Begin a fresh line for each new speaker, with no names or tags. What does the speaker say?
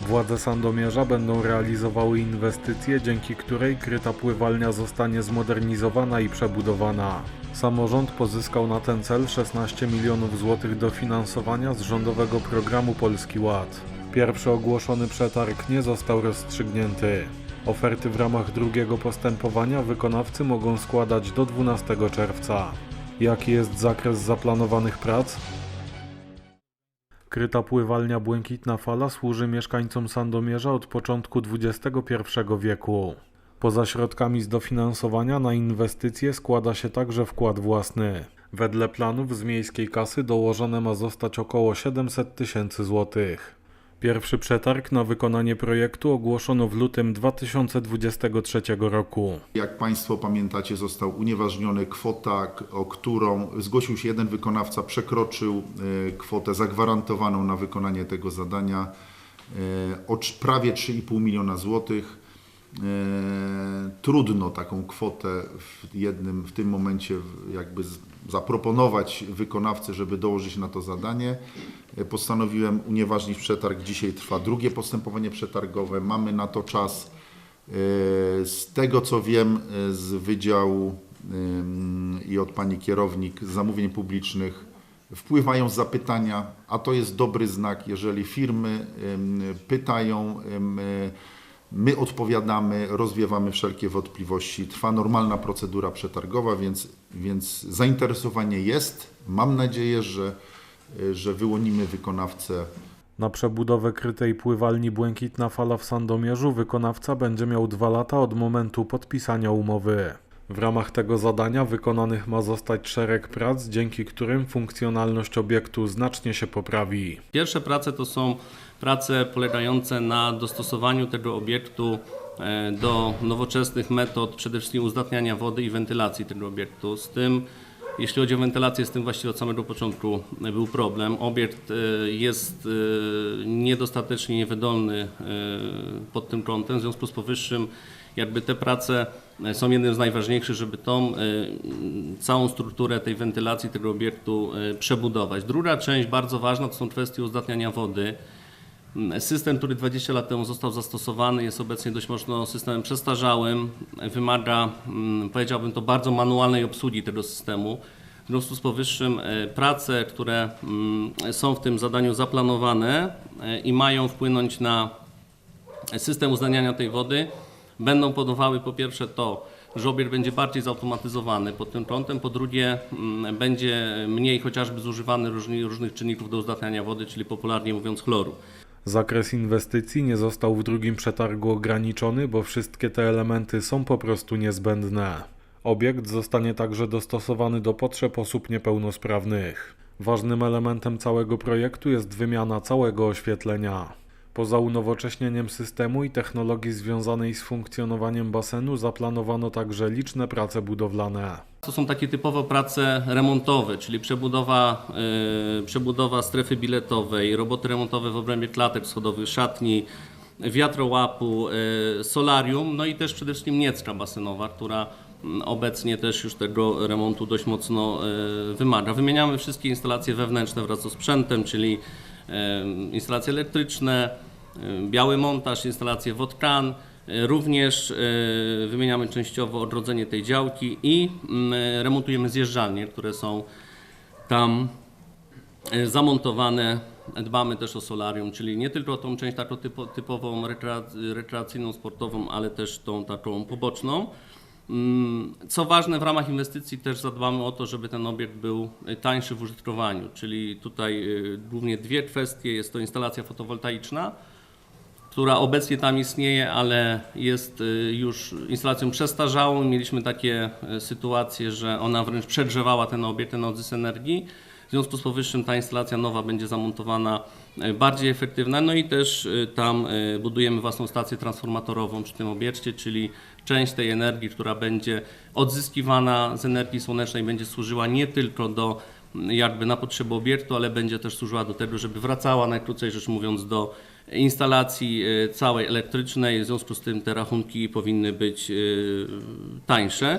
Władze Sandomierza będą realizowały inwestycje, dzięki której kryta pływalnia zostanie zmodernizowana i przebudowana. Samorząd pozyskał na ten cel 16 milionów złotych dofinansowania z rządowego programu Polski Ład. Pierwszy ogłoszony przetarg nie został rozstrzygnięty. Oferty w ramach drugiego postępowania wykonawcy mogą składać do 12 czerwca. Jaki jest zakres zaplanowanych prac? Kryta pływalnia Błękitna Fala służy mieszkańcom Sandomierza od początku XXI wieku. Poza środkami z dofinansowania na inwestycje składa się także wkład własny. Wedle planów z miejskiej kasy dołożone ma zostać około 700 tysięcy złotych. Pierwszy przetarg na wykonanie projektu ogłoszono w lutym 2023 roku.
Jak Państwo pamiętacie, został unieważniony kwota, o którą zgłosił się jeden wykonawca, przekroczył e, kwotę zagwarantowaną na wykonanie tego zadania e, o prawie 3,5 miliona złotych. Trudno taką kwotę w jednym, w tym momencie jakby zaproponować wykonawcy, żeby dołożyć na to zadanie. E, Postanowiłem unieważnić przetarg. Dzisiaj trwa drugie postępowanie przetargowe. Mamy na to czas. E, Z tego co wiem e, z Wydziału i od Pani Kierownik Zamówień Publicznych wpływają zapytania, a to jest dobry znak, jeżeli firmy pytają, my odpowiadamy, rozwiewamy wszelkie wątpliwości. Trwa normalna procedura przetargowa, więc, więc zainteresowanie jest. Mam nadzieję, że, że wyłonimy wykonawcę
Na przebudowę krytej pływalni Błękitna Fala w Sandomierzu wykonawca będzie miał dwa lata od momentu podpisania umowy. W ramach tego zadania wykonanych ma zostać szereg prac, dzięki którym funkcjonalność obiektu znacznie się poprawi.
Pierwsze prace to są prace polegające na dostosowaniu tego obiektu e, do nowoczesnych metod, przede wszystkim uzdatniania wody i wentylacji tego obiektu. Z tym, jeśli chodzi o wentylację, z tym właściwie od samego początku był problem. Obiekt e, jest e, niedostatecznie niewydolny e, pod tym kątem, w związku z powyższym jakby te prace są jednym z najważniejszych, żeby tą całą strukturę tej wentylacji tego obiektu przebudować. Druga część bardzo ważna to są kwestie uzdatniania wody. System, który 20 lat temu został zastosowany, jest obecnie dość mocno systemem przestarzałym. Wymaga, mm, powiedziałbym to, bardzo manualnej obsługi tego systemu. W związku z powyższym e, prace, które mm, są w tym zadaniu zaplanowane e, i mają wpłynąć na system uznaniania tej wody będą powodowały po pierwsze to, że będzie bardziej zautomatyzowany pod tym kątem, po drugie mm, będzie mniej chociażby zużywany różnych czynników do uzdatniania wody, czyli popularnie mówiąc chloru.
Zakres inwestycji nie został w drugim przetargu ograniczony, bo wszystkie te elementy są po prostu niezbędne. Obiekt zostanie także dostosowany do potrzeb osób niepełnosprawnych. Ważnym elementem całego projektu jest wymiana całego oświetlenia. Poza unowocześnieniem systemu i technologii związanej z funkcjonowaniem basenu zaplanowano także liczne prace budowlane.
To są takie typowo prace remontowe, czyli przebudowa, yy, przebudowa strefy biletowej, roboty remontowe w obrębie klatek schodowych, szatni, wiatrołapu, yy, solarium, no i też przede wszystkim niecka basenowa, która mm, obecnie też już tego remontu dość mocno yy, wymaga. Wymieniamy wszystkie instalacje wewnętrzne wraz ze sprzętem, czyli yy, instalacje elektryczne, biały montaż, instalacje wodkan, Również e, wymieniamy częściowo odrodzenie tej działki i mm, remontujemy zjeżdżalnie, które są tam e, zamontowane. Dbamy też o solarium, czyli nie tylko tą część taką typo, typową rekrea- rekreacyjną, sportową, ale też tą taką poboczną. Mm, Co ważne, w ramach inwestycji też zadbamy o to, żeby ten obiekt był e, tańszy w użytkowaniu, czyli tutaj e, głównie dwie kwestie. Jest to instalacja fotowoltaiczna, która obecnie tam istnieje, ale jest y, już instalacją przestarzałą. Mieliśmy takie y, sytuacje, że ona wręcz przegrzewała ten obiekt, ten odzysk energii. W związku z powyższym ta instalacja nowa będzie zamontowana y, bardziej efektywna. No i też tam budujemy własną stację transformatorową przy tym obiekcie, czyli część tej energii, która będzie odzyskiwana z energii słonecznej, będzie służyła nie tylko do jakby na potrzeby obiektu, ale będzie też służyła do tego, żeby wracała najkrócej rzecz mówiąc do instalacji e, całej elektrycznej, w związku z tym te rachunki powinny być e, tańsze.